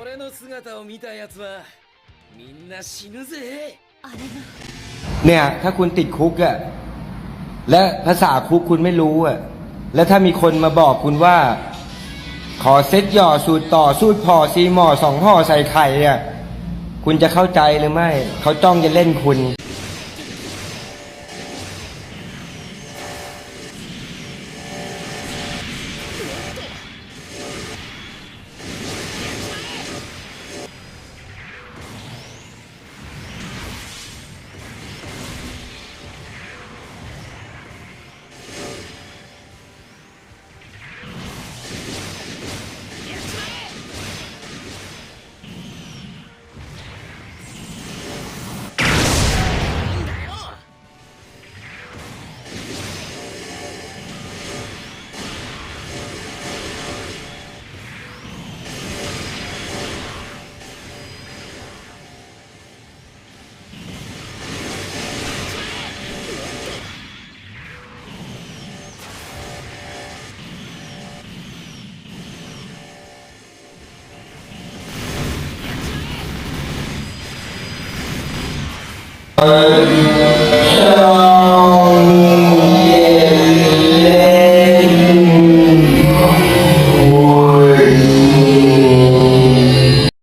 俺の姿を見た奴はみんな死ぬぜあれが เนี่ย ถ้าคุณติดคุกอะและภาษาคุกคุณไม่รู้อะแล้วถ้ามีคนมาบอกคุณว่า ขอเซ็ตหย่อสูตรต่อสูตรพอซีหมอสองห่อใส่ไข่อะคุณจะเข้าใจหรือไม่ เขาจ้องจะเล่นคุณ เ